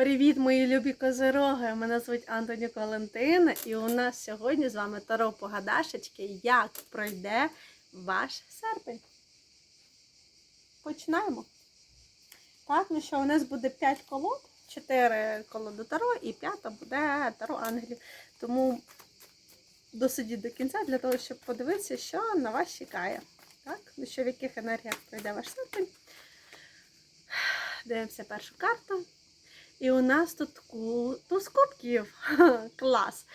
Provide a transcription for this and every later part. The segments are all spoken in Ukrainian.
Привіт, мої любі козироги! Мене звуть Антоні Валентина, і у нас сьогодні з вами Таро Погадашечки, як пройде ваш серпень. Починаємо. Так, ну що, у нас буде 5 колод, 4 колоди Таро і 5 буде Таро Ангелів. Тому досидіть до кінця для того, щоб подивитися, що на вас чекає. Так, ну що в яких енергіях пройде ваш серпень. Дивимося першу карту. І у нас тут туз кубків. Клас.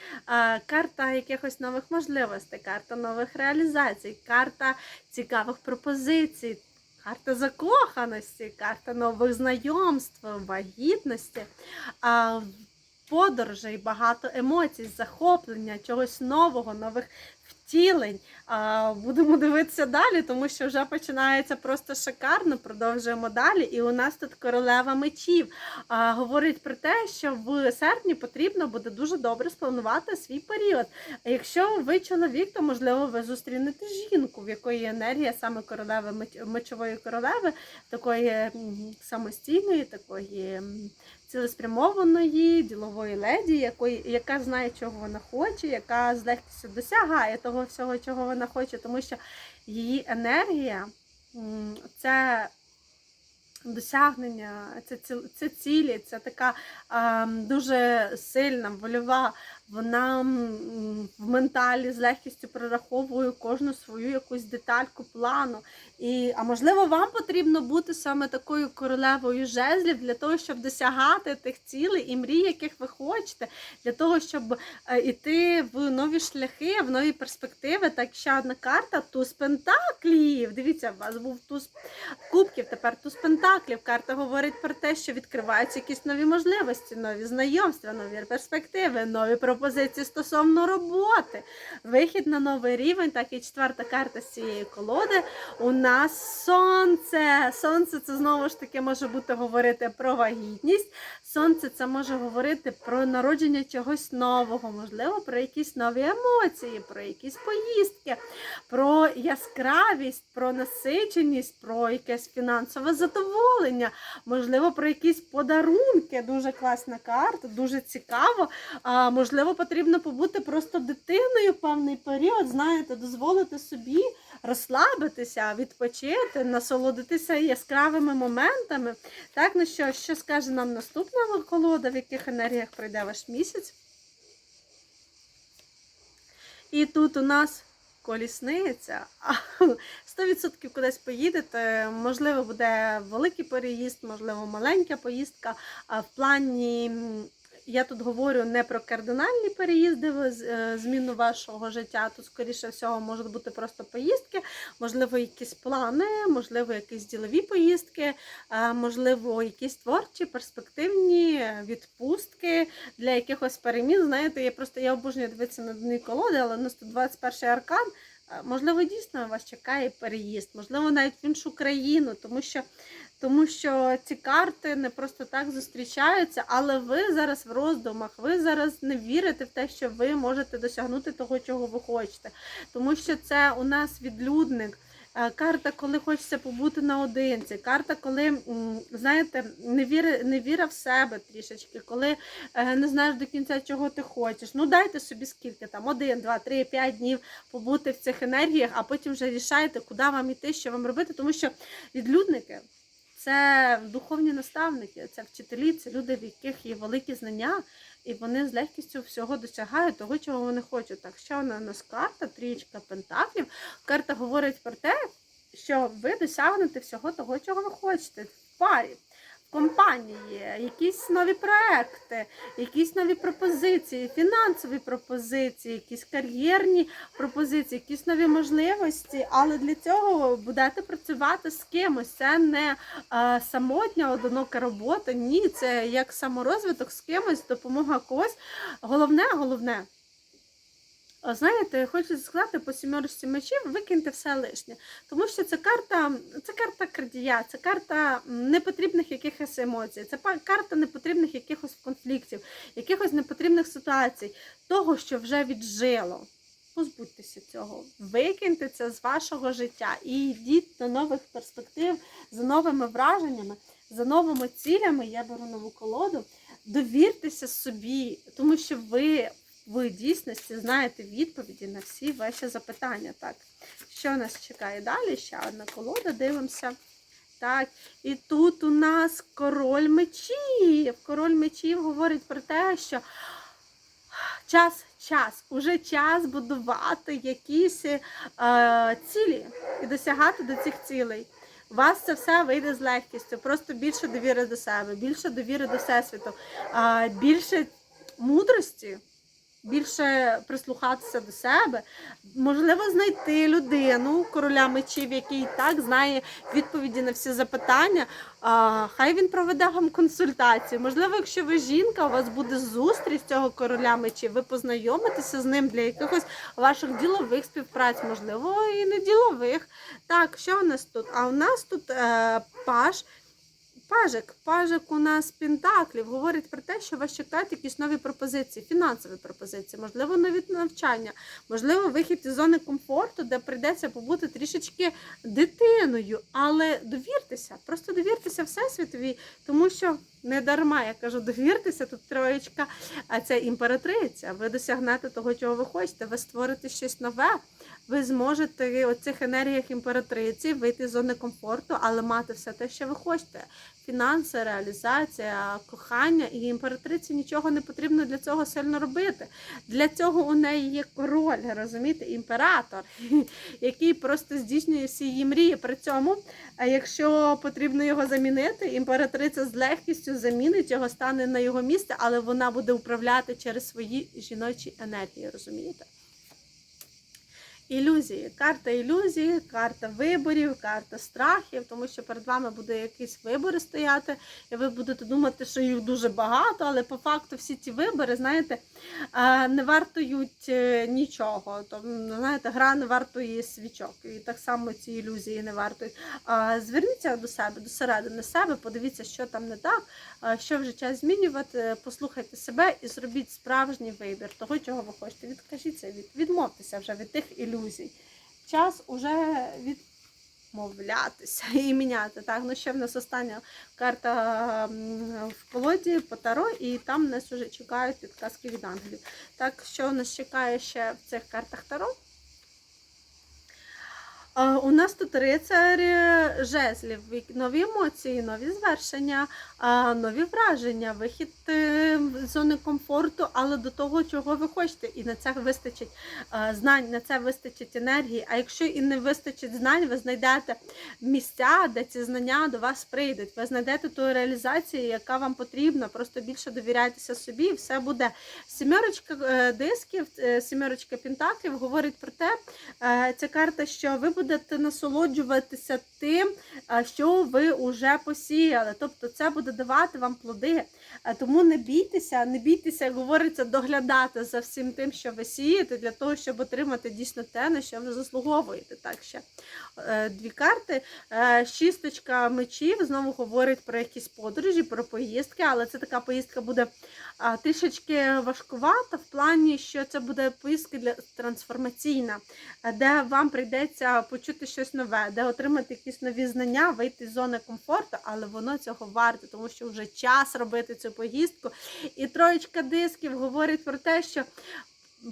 Карта якихось нових можливостей, карта нових реалізацій, карта цікавих пропозицій, карта закоханості, карта нових знайомств, вагітності, подорожей, багато емоцій, захоплення, чогось нового, нових втілень. А, Будемо дивитися далі, тому що вже починається просто шикарно. Продовжуємо далі. І у нас тут королева мечів а, говорить про те, що в серпні потрібно буде дуже добре спланувати свій період. Якщо ви чоловік, то можливо ви зустрінете жінку, в якої енергія саме королеви меч- мечової королеви, такої самостійної, такої. Цілеспрямованої ділової леді, якої, яка знає, чого вона хоче, яка з легкістю досягає того всього, чого вона хоче, тому що її енергія це досягнення, це, це цілі, це така а, дуже сильна, вольова. Вона в менталі з легкістю прораховує кожну свою якусь детальку плану. І, а можливо, вам потрібно бути саме такою королевою жезлів для того, щоб досягати тих цілей і мрій, яких ви хочете, для того, щоб е, іти в нові шляхи, в нові перспективи. Так, ще одна карта туз пентаклів. Дивіться, у вас був туз кубків, тепер туз пентаклів. Карта говорить про те, що відкриваються якісь нові можливості, нові знайомства, нові перспективи, нові пропозиції стосовно роботи, вихід на новий рівень. Так і четверта карта з цієї колоди. У нас сонце. Сонце це знову ж таки може бути говорити про вагітність. Сонце це може говорити про народження чогось нового, можливо, про якісь нові емоції, про якісь поїздки, про яскравість, про насиченість, про якесь фінансове задоволення, можливо, про якісь подарунки. Дуже класна карта, дуже цікаво. А, можливо, потрібно побути просто дитиною в певний період, знаєте, дозволити собі розслабитися, відпочити, насолодитися яскравими моментами. Так, ну що, що скаже нам наступна колода, в яких енергіях пройде ваш місяць? І тут у нас колісниця. А, 100% кудись поїдете. Можливо, буде великий переїзд, можливо, маленька поїздка. В плані. Я тут говорю не про кардинальні переїзди, е, зміну вашого життя. Тут, скоріше всього, можуть бути просто поїздки, можливо, якісь плани, можливо, якісь ділові поїздки, е, можливо, якісь творчі, перспективні відпустки для якихось перемін. Знаєте, я просто я обожнюю дивитися на дні колоди, але на 121 аркан. е, Можливо, дійсно вас чекає переїзд, можливо, навіть в іншу країну, тому що, тому що ці карти не просто так зустрічаються, але ви зараз в роздумах, ви зараз не вірите в те, що ви можете досягнути того, чого ви хочете. Тому що це у нас відлюдник. Е, Карта, коли хочеться побути наодинці, карта, коли, знаєте, не віра, не віра в себе трішечки, коли е, не знаєш до кінця, чого ти хочеш. Ну дайте собі скільки там, один, два, три, п'ять днів побути в цих енергіях, а потім вже рішайте, куди вам іти, що вам робити. Тому що відлюдники це духовні наставники, це вчителі, це люди, в яких є великі знання, і вони з легкістю всього досягають того, чого вони хочуть. Так, що на нас карта, трієчка пентаклів. Карта говорить про те, що ви досягнете всього того, чого ви хочете в парі. Компанії, якісь нові проекти, якісь нові пропозиції, фінансові пропозиції, якісь кар'єрні пропозиції, якісь нові можливості. Але для цього будете працювати з кимось. Це не е, самотня одинока робота. Ні, це як саморозвиток з кимось, допомога когось. Головне, головне. Знаєте, хочу сказати по сімерочці мечів, викиньте все лишнє. Тому що це карта, це карта крадія, це карта непотрібних якихось емоцій, це карта непотрібних якихось конфліктів, якихось непотрібних ситуацій, того, що вже віджило. Позбудьтеся цього, викиньте це з вашого життя і йдіть до нових перспектив, за новими враженнями, за новими цілями. Я беру нову колоду. довіртеся собі, тому що ви в дійсності знаєте відповіді на всі ваші запитання. Так, що нас чекає далі? Ще одна колода, дивимося. Так, і тут у нас король мечів. Король мечів говорить про те, що час, час, уже час будувати якісь е, цілі і досягати до цих цілей. У вас це все вийде з легкістю, просто більше довіри до себе, більше довіри до всесвіту, е, більше мудрості, більше прислухатися до себе, можливо, знайти людину, короля мечів, який і так знає відповіді на всі запитання. А, хай він проведе вам консультацію. Можливо, якщо ви жінка, у вас буде зустріч цього короля мечів, ви познайомитеся з ним для якихось ваших ділових співпраць, можливо, і не ділових. Так, що у нас тут? А у нас тут е, паш. Пажик, пажик у нас Пентаклів говорить про те, що вас чекають якісь нові пропозиції, фінансові пропозиції, можливо, нові навчання, можливо, вихід із зони комфорту, де прийдеться побути трішечки дитиною. Але довіртеся, просто довіртеся Всесвітові, тому що не дарма, я кажу, довіртеся, тут троєчка, а це імператриця. Ви досягнете того, чого ви хочете, ви створите щось нове. Ви зможете у цих енергіях імператриці вийти з зони комфорту, але мати все те, що ви хочете. Фінанси, реалізація, кохання і імператриці нічого не потрібно для цього сильно робити. Для цього у неї є король, розумієте, імператор, який просто здійснює всі її мрії. При цьому, якщо потрібно його замінити, імператриця з легкістю замінить його, стане на його місце, але вона буде управляти через свої жіночі енергії, розумієте? Ілюзії, карта ілюзії, карта виборів, карта страхів, тому що перед вами буде якісь вибори стояти, і ви будете думати, що їх дуже багато, але по факту всі ці вибори, знаєте, е, не вартують е, нічого. Тобто, знаєте, гра не вартує свічок. І так само ці ілюзії не вартують. Зверніться до себе, до середини себе, подивіться, що там не так, що в життя змінювати, послухайте себе і зробіть справжній вибір того, чого ви хочете. Відкажіться від відмовтеся вже від тих ілюзій. Час уже відмовлятися і міняти. Так, ну ще в нас остання карта в колоді по таро, і там нас вже чекають підказки від ангелів. Так, що нас чекає ще в цих картах таро? У нас тут рицар жезлів, нові емоції, нові звершення, нові враження, вихід е, з зони комфорту, але до того, чого ви хочете. І на це вистачить знань, на це вистачить енергії. А якщо і не вистачить знань, ви знайдете місця, де ці знання до вас прийдуть. Ви знайдете ту реалізацію, яка вам потрібна. Просто більше довіряйтеся собі, і все буде. Сімерочка е, дисків, е, сімерочка пентаклів говорить про те, ця карта, що ви будете насолоджуватися тим, що ви вже посіяли. Тобто це буде давати вам плоди. Тому не бійтеся, не бійтеся, як говориться, доглядати за всім тим, що ви сієте, для того, щоб отримати дійсно те, на що ви заслуговуєте. Так ще е, дві карти. Е, Шісточка мечів знову говорить про якісь подорожі, про поїздки, але це така поїздка буде трішечки важкувата в плані, що це буде поїздка для трансформаційна, де вам прийдеться почути щось нове, де отримати якісь нові знання, вийти з зони комфорту, але воно цього варте, тому що вже час робити цю поїздку. І троєчка дисків говорить про те, що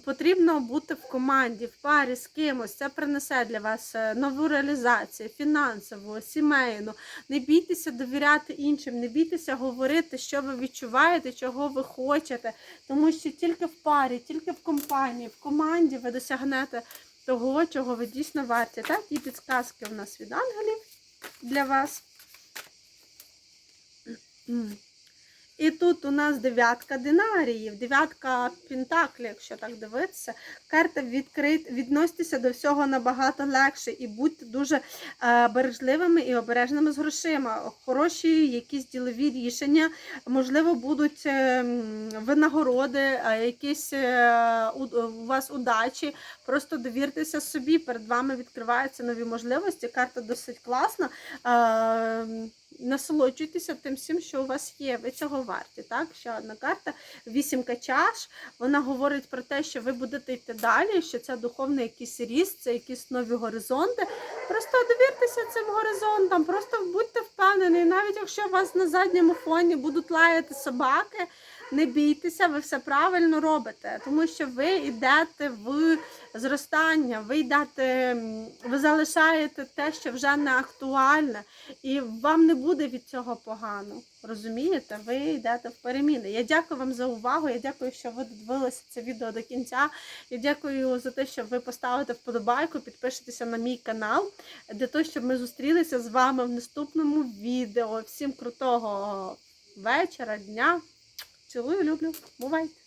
потрібно бути в команді, в парі з кимось. Це принесе для вас е, нову реалізацію, фінансову, сімейну. Не бійтеся довіряти іншим, не бійтеся говорити, що ви відчуваєте, чого ви хочете. Тому що тільки в парі, тільки в компанії, в команді ви досягнете того, чого ви дійсно варті. Так, і підсказки у нас від ангелів для вас. І тут у нас дев'ятка динаріїв, дев'ятка пентаклів, якщо так дивитися. Карта відкрит, відноситися до всього набагато легше і будьте дуже е, бережливими і обережними з грошима. Хороші якісь ділові рішення, можливо, будуть е, винагороди, якісь е, у вас удачі. Просто довіртеся собі, перед вами відкриваються нові можливості. Карта досить класна. Насолоджуйтеся тим всім, що у вас є. Ви цього варті. Так, ще одна карта. Вісімка чаш. Вона говорить про те, що ви будете йти далі, що це духовний якийсь ріст, це якісь нові горизонти. Просто довіртеся цим горизонтам, просто будьте впевнені, навіть якщо у вас на задньому фоні будуть лаяти собаки, не бійтеся, ви все правильно робите, тому що ви йдете в зростання, ви йдете, ви залишаєте те, що вже не актуальне, і вам не буде від цього погано. Розумієте? Ви йдете в переміни. Я дякую вам за увагу. Я дякую, що ви дивилися це відео до кінця. Я дякую за те, що ви поставите вподобайку, підпишетеся на мій канал, для того, щоб ми зустрілися з вами в наступному відео. Всім крутого вечора, дня. Цілую, люблю. Бувайте!